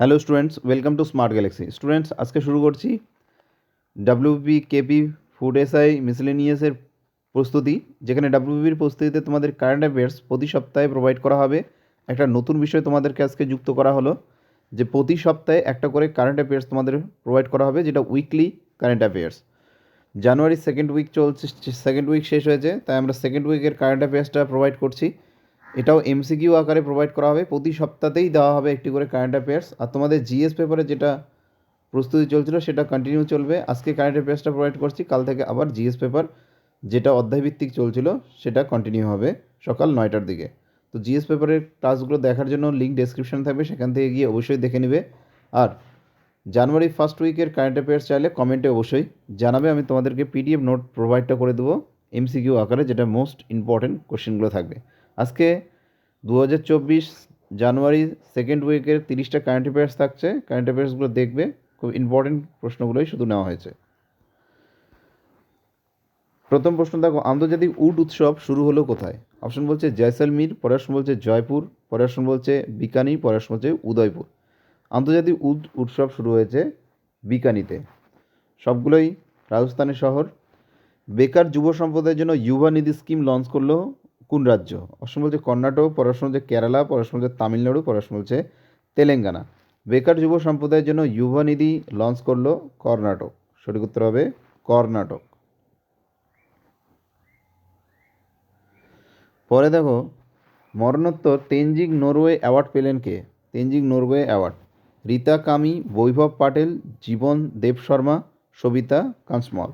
Hello students welcome to Smart Galaxy students আজকে শুরু করছি ডাব্লিউপি কেপি ফুড এসআই মিসলেনিয়াসের প্রস্তুতি, যেখানে ডাব্লিউপির প্রস্তুতিতে তোমাদের কারেন্ট অ্যাফেয়ার্স প্রতি সপ্তাহে প্রোভাইড করা হবে। একটা নতুন বিষয় তোমাদেরকে আজকে যুক্ত করা হলো, যে প্রতি সপ্তাহে একটা করে কারেন্ট অ্যাফেয়ার্স তোমাদের প্রোভাইড করা হবে, যেটা weekly current affairs January second week চলছে সেকেন্ড উইক শেষ হয়েছে, তাই আমরা সেকেন্ড উইকের কারেন্ট অ্যাফেয়ার্সটা প্রোভাইড করছি। এটাও এমসিকিউ আকারে প্রোভাইড করা হবে। প্রতি সপ্তাহতেই দেওয়া হবে একটি করে কারেন্ট অ্যাফেয়ার্স আর তোমাদের জিএস পেপারে যেটা প্রস্তুতি চলছিল, সেটা কন্টিনিউ চলবে। আজকে কারেন্ট অ্যাফেয়ার্সটা প্রোভাইড করছি, কাল থেকে আবার জিএস পেপার যেটা অধ্যায়ভিত্তিক চলছিল, সেটা কন্টিনিউ হবে সকাল নয়টার দিকে। তো জিএস পেপারের ক্লাসগুলো দেখার জন্য লিঙ্ক ডেসক্রিপশনে থাকবে, সেখান থেকে গিয়ে অবশ্যই দেখে নেবে। আর জানুয়ারি ফার্স্ট উইকের কারেন্ট অ্যাফেয়ার্স চাইলে কমেন্টে অবশ্যই জানাবে। আমি তোমাদেরকে পিডিএফ নোট প্রোভাইডটা করে দেবো এমসিকিউ আকারে, যেটা মোস্ট ইম্পর্টেন্ট কোশ্চেনগুলো থাকবে। আজকে দু হাজার চব্বিশ জানুয়ারি সেকেন্ড উইকের তিরিশটা কারেন্ট অ্যাফেয়ার্স থাকছে। কারেন্ট অ্যাফেয়ার্সগুলো দেখবে, খুব ইম্পর্টেন্ট প্রশ্নগুলোই শুধু নেওয়া হয়েছে। প্রথম প্রশ্ন দেখো, আন্তর্জাতিক উড উৎসব শুরু হলো কোথায়? অপশন বলছে জয়সলমীর পরের অপশন বলছে জয়পুর পরের অপশন বলছে বিকানি পরের অপশন বলছে উদয়পুর। আন্তর্জাতিক উড উৎসব শুরু হয়েছে বিকানিতে। সবগুলোই রাজস্থানের শহর। বেকার যুব সম্প্রদায়ের জন্য যুবা নিধি স্কিম লঞ্চ করল কোন রাজ্য? অপশন বলছে কর্ণাটক পড়াশোনা বলছে কেরালা পড়াশোনা বলছে তামিলনাড়ু পড়াশোনা বলছে তেলেঙ্গানা। বেকার যুব সম্প্রদায়ের জন্য যুবা নিধি লঞ্চ করল কর্ণাটক। সঠিক উত্তর হবে কর্ণাটক। পরে দেখো, মরণোত্তর তেনজিং নরওয়ে অ্যাওয়ার্ড পেলেন কে? তেনজিং নরওয়ে অ্যাওয়ার্ড। রীতা কামি, বৈভব পাটেল, জীবন দেব শর্মা, সবিতা কাঁসমল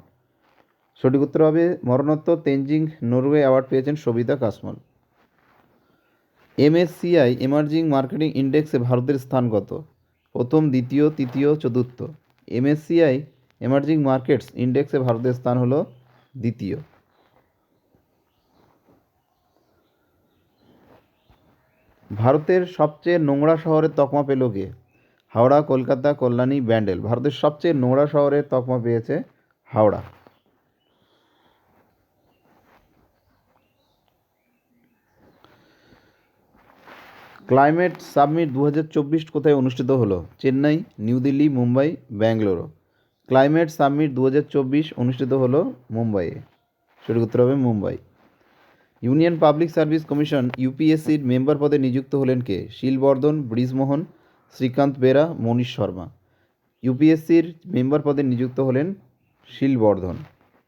সঠিক উত্তর হবে মরণোত্তর তেনজিং নরওয়ে অ্যাওয়ার্ড পেয়েছেন Savita Kasmal. MSCI emerging marketing ইন্ডেক্সে ভারতের স্থান কত? প্রথম, দ্বিতীয়, তৃতীয়, চতুর্থ। এমএসসিআই এমার্জিং মার্কেটস ইন্ডেক্সে ভারতের স্থান হলো দ্বিতীয়। ভারতের সবচেয়ে নোংরা শহরের তকমা পেল কে? হাওড়া, কলকাতা, কল্যাণী, ব্যান্ডেল। ভারতের সবচেয়ে নোংরা শহরের তকমা পেয়েছে হাওড়া। ক্লাইমেট সাবমিট দু হাজার চব্বিশ কোথায় অনুষ্ঠিত হলো? চেন্নাই, নিউ দিল্লি, মুম্বাই ব্যাঙ্গালোরও ক্লাইমেট সাবমিট দু হাজার চব্বিশ অনুষ্ঠিত হলো মুম্বাইয়ে। সঠিক উত্তর হবে Mumbai. Union Public Service Commission, ইউপিএসসির member পদে নিযুক্ত হলেন কে? শিলবর্ধন, ব্রিজমোহন, শ্রীকান্ত বেরা, মনীষ শর্মা। ইউপিএসসির মেম্বার পদে নিযুক্ত হলেন শিলবর্ধন।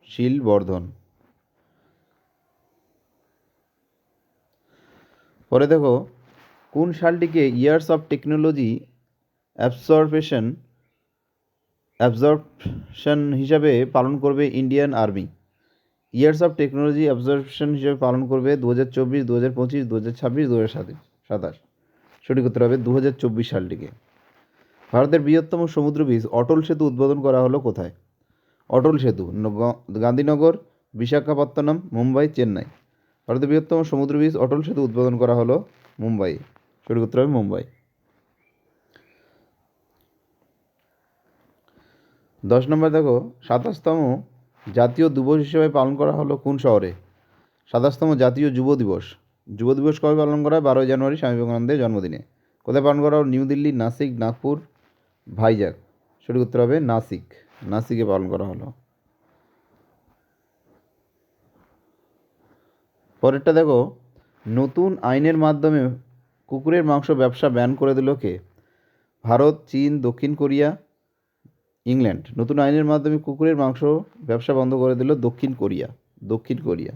শিলবর্ধন। পরে দেখো কোন সালটিকে years of technology observation absorption হিসাবে পালন করবে Indian Army years of technology observation হিসেবে পালন করবে দু হাজার চব্বিশ দু হাজার পঁচিশ দু হাজার ছাব্বিশ দু হাজার সাতাশ। সঠিক উত্তর হবে দু হাজার চব্বিশ সালটিকে ভারতের বৃহত্তম সমুদ্র বীজ অটল সেতু উদ্বোধন করা হলো কোথায়? অটল সেতু গান্ধীনগর, বিশাখাপত্তনম, মুম্বাই, চেন্নাই। ভারতের বৃহত্তম সমুদ্র বীজ অটল সেতু উদ্বোধন করা হলো মুম্বাই সঠিক উত্তর হবে মুম্বাই। দশ নম্বর দেখো, সাতাশতম জাতীয় দিবস হিসেবে পালন করা হলো কোন শহরে? সাতাশতম জাতীয় যুব দিবস। যুব দিবস কবে পালন করা হয়? বারোই জানুয়ারি স্বামী বিবেকানন্দের জন্মদিনে। কোথায় পালন করা হলো নিউ দিল্লি, নাসিক, নাগপুর ভাইজাগ সঠিক উত্তর হবে নাসিক। নাসিকে পালন করা হলো। পরেরটা দেখো, নতুন আইনের মাধ্যমে কুকুরের মাংস ব্যবসা ব্যান করে দিল কে? ভারত, চীন, দক্ষিণ কোরিয়া, ইংল্যান্ড। নতুন আইনের মাধ্যমে কুকুরের মাংস ব্যবসা বন্ধ করে দিল দক্ষিণ কোরিয়া। দক্ষিণ কোরিয়া।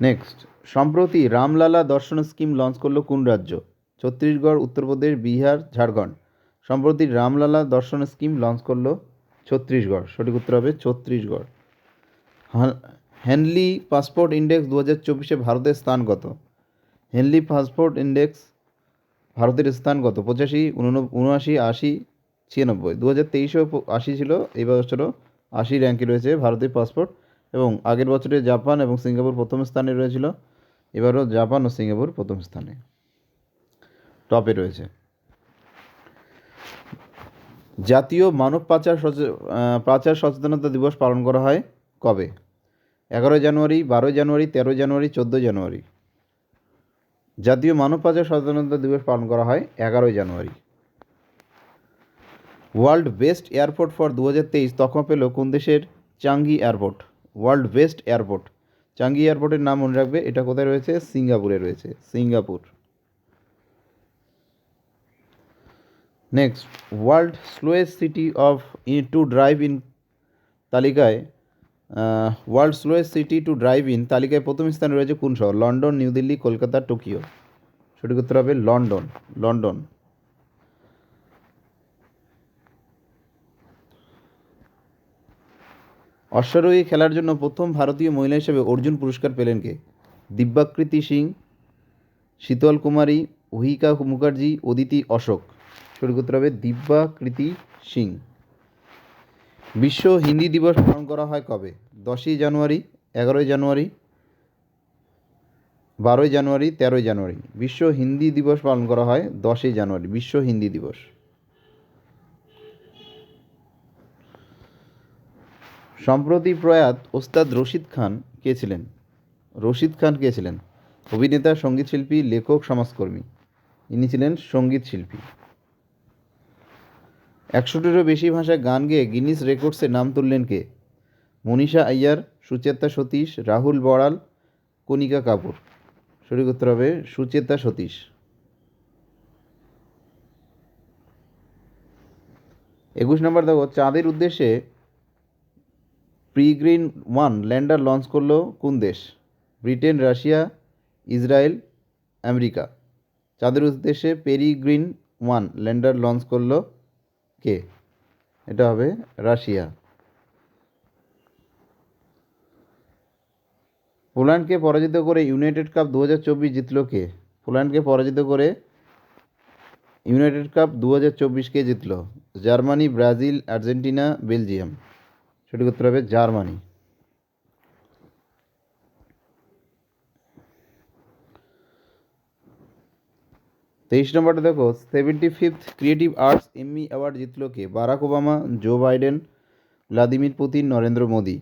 নেক্সট। সম্প্রতি রামলালা দর্শন স্কিম লঞ্চ করল কোন রাজ্য? ছত্তিশগড়, উত্তরপ্রদেশ, বিহার, ঝাড়খণ্ড। সম্প্রতি রামলালা দর্শন স্কিম লঞ্চ করল ছত্তিশগড় সঠিক উত্তর হবে ছত্তিশগড় হেনলি পাসপোর্ট ইন্ডেক্স দু হাজার চব্বিশে ভারতের স্থান কত? হেনলি পাসপোর্ট ইন্ডেক্স ভারতের স্থান কত? পঁচাশি উনআশি, আশি, ছিয়ানব্বই। দু হাজার তেইশেও আশি ছিল, এই বছরও আশি র্যাঙ্কে রয়েছে ভারতের পাসপোর্ট এবং আগের বছরে জাপান এবং সিঙ্গাপুর প্রথম স্থানে রয়েছিল, এবারও জাপান ও সিঙ্গাপুর প্রথম স্থানে। টপে রয়েছে। জাতীয় মানব পাচার পাচার সচেতনতা দিবস পালন করা হয় কবে? এগারোই জানুয়ারি, বারোই জানুয়ারি, তেরোই জানুয়ারি, চোদ্দোই জানুয়ারি। জাতীয় মানব পাচার সচেতনতা দিবস পালন করা হয় এগারোই জানুয়ারি। ওয়ার্ল্ড বেস্ট এয়ারপোর্ট ফর দু হাজার তেইশ তখন পেল কোন দেশের? Changi airport. World best airport. Changi এয়ারপোর্টের নাম মনে রাখবে, এটা কোথায় রয়েছে? সিঙ্গাপুরে রয়েছে। Singapore. Next world slowest city of E to drive in তালিকায় world slowest city to drive in তালিকায় প্রথম স্থানে রয়েছে কোন শহর? London, New Delhi, Kolkata, Tokyo. সঠিক উত্তর হবে লন্ডন লন্ডন। অশ্বারোহী খেলার জন্য প্রথম ভারতীয় মহিলা হিসেবে অর্জুন পুরস্কার পেলেন কে? দিব্যাকৃতি সিং, শীতল কুমারী ওহিকা মুখার্জি, অদিতি অশোক। সঠিক উত্তর হবে দিব্যাকৃতি সিং। বিশ্ব হিন্দি দিবস পালন করা হয় কবে? দশই জানুয়ারি, এগারোই জানুয়ারি, বারোই জানুয়ারি, তেরোই জানুয়ারি। বিশ্ব হিন্দি দিবস পালন করা হয় দশই জানুয়ারি, বিশ্ব হিন্দি দিবস। সম্প্রতি প্রয়াত ওস্তাদ রশিদ খান কে ছিলেন? রশিদ খান কে ছিলেন? অভিনেতা, সঙ্গীতশিল্পী, লেখক, সমাজকর্মী। ইনি ছিলেন সংগীত শিল্পী একশোটিরও বেশি ভাষায় গান গেয়ে গিনিস রেকর্ডসে নাম তুললেন কে? মনীষা আయ్যার সুচেতা সতীশ, রাহুল বড়াল, কণিকা কাপুর। সঠিক উত্তর হবে সুচেতা সতীশ। একুশ নম্বর দেখো, চাঁদের উদ্দেশ্যে প্রিগ্রিন ওয়ান ল্যান্ডার লঞ্চ করল কোন দেশ? Britain, Russia, Israel, America. চাঁদের উদ্দেশ্যে পেরিগ্রিন ওয়ান ল্যান্ডার লঞ্চ করল কে? এটা হবে রাশিয়া। পোল্যান্ডকে পরাজিত করে ইউনাইটেড কাপ দু হাজার চব্বিশ জিতল কে? পোল্যান্ডকে পরাজিত করে ইউনাইটেড কাপ দু হাজার চব্বিশকে জিতল? Germany, Brazil, Argentina, Belgium. সঠিক উত্তর হবে জার্মানি। তেইশ নম্বরটা দেখো, seventy fifth creative arts Emmy award জিতল কে? Barack Obama, Joe Biden, Vladimir Putin, Narendra Modi.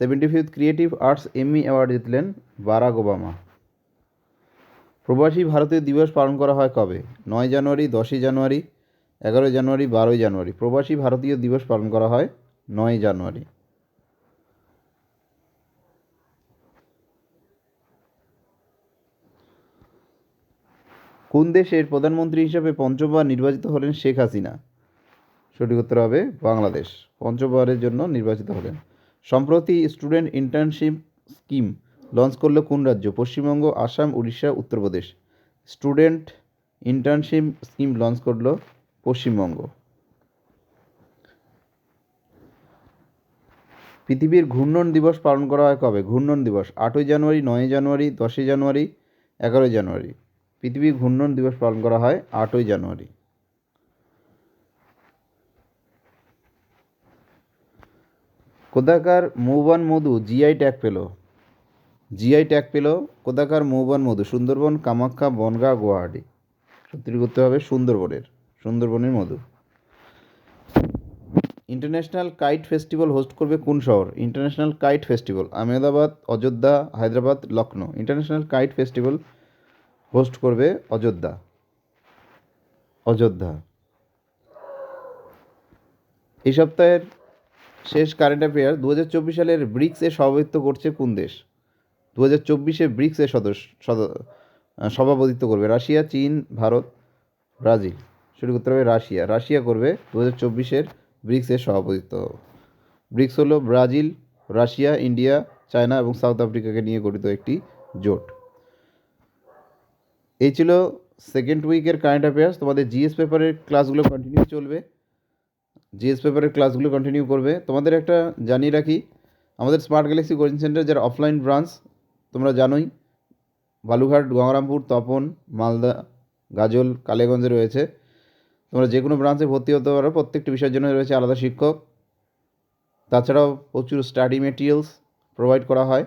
Seventy fifth creative arts Emmy award জিতলেন বারাক ওবামা। প্রবাসী ভারতীয় দিবস পালন করা হয় কবে? নয় জানুয়ারি, দশই জানুয়ারি, এগারোই জানুয়ারি, বারোই জানুয়ারি। প্রবাসী ভারতীয় দিবস পালন করা হয় নয় জানুয়ারি। কোন দেশের প্রধানমন্ত্রী হিসেবে পঞ্চমবার নির্বাচিত হলেন শেখ হাসিনা? সঠিক উত্তর হবে বাংলাদেশ। পঞ্চমবারের জন্য নির্বাচিত হলেন। সম্প্রতি স্টুডেন্ট ইন্টার্নশিপ স্কিম লঞ্চ করল কোন রাজ্য? Paschimbanga, Assam, Orissa, Uttar Pradesh. Student internship scheme launch করল পশ্চিমবঙ্গ। পৃথিবীর ঘূর্ণন দিবস পালন করা হয় কবে? ঘূর্ণন দিবস আটই জানুয়ারি, নয়ই জানুয়ারি, দশই জানুয়ারি, এগারোই জানুয়ারি। পৃথিবীর ঘূর্ণন দিবস পালন করা হয় আটই জানুয়ারি। কোদাকার মৌবান মধু জিআই ট্যাগ পেল। জিআই ট্যাগ পেল কোদাকার মৌবান মধু, সুন্দরবন, কামাখ্যা, বনগাঁ, গুয়াহাটি। সত্যি করতে হবে সুন্দরবনের সুন্দরবনের মধু। ইন্টারন্যাশনাল কাইট ফেস্টিভ্যাল হোস্ট করবে কোন শহর? International kite festival, Ahmedabad, Ayodhya, Hyderabad Lucknow international kite festival host করবে অযোধ্যা। অযোধ্যা। এই সপ্তাহের শেষ কারেন্ট অ্যাফেয়ার দু হাজার চব্বিশ সালের ব্রিক্সে সভাপতিত্ব করছে কোন দেশ? দু হাজার চব্বিশে ব্রিক্সের সদস্য, সদ- সভাপতিত্ব করবে রাশিয়া, চীন, ভারত, ব্রাজিল। সেটি করতে হবে রাশিয়া। রাশিয়া করবে দু হাজার চব্বিশের ব্রিক্সের সভাপতিত্ব। ব্রিক্স হলো ব্রাজিল, রাশিয়া, ইন্ডিয়া, চায়না এবং সাউথ আফ্রিকাকে নিয়ে গঠিত একটি জোট। এই ছিল সেকেন্ড উইকের কারেন্ট অ্যাফেয়ার্স তোমাদের জিএস পেপারের ক্লাসগুলো কন্টিনিউ চলবে। জিএস পেপারের ক্লাসগুলো কন্টিনিউ করবে। তোমাদের একটা জানিয়ে রাখি, আমাদের স্মার্ট গ্যালাক্সি কোচিং সেন্টার যারা অফলাইন ব্রাঞ্চ তোমরা জানোই বালুঘাট গঙ্গারামপুর, তপন, মালদা, গাজল, কালীগঞ্জে রয়েছে। তোমরা যে কোনো ব্রাঞ্চে ভর্তি হতে পারো। প্রত্যেকটি বিষয়ের জন্য রয়েছে আলাদা শিক্ষক। তাছাড়াও প্রচুর স্টাডি মেটেরিয়ালস প্রোভাইড করা হয়।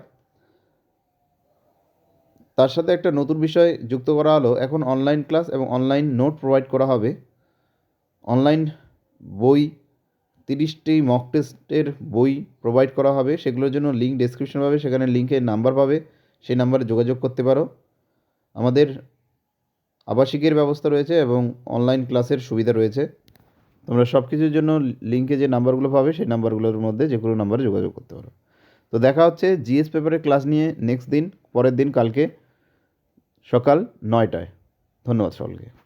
তার সাথে একটা নতুন বিষয় যুক্ত করা হলো। এখন অনলাইন ক্লাস এবং অনলাইন নোট প্রোভাইড করা হবে। অনলাইন বই, তিরিশটি মক টেস্টের বই প্রোভাইড করা হবে। সেগুলোর জন্য লিঙ্ক ডেসক্রিপশন পাবে। সেখানে লিঙ্কের নাম্বার পাবে। সেই নাম্বারে যোগাযোগ করতে পারো। আমাদের আবাসিকের ব্যবস্থা রয়েছে এবং অনলাইন ক্লাসের সুবিধা রয়েছে। তোমরা সব কিছুর জন্য লিঙ্কে যে নাম্বারগুলো পাবে, সেই নাম্বারগুলোর মধ্যে যে কোনো নাম্বারে যোগাযোগ করতে পারো। তো দেখা হচ্ছে জিএস পেপারের ক্লাস নিয়ে নেক্সট দিন, পরের দিন, কালকে। সকাল নয়টায়। ধন্যবাদ সকলকে।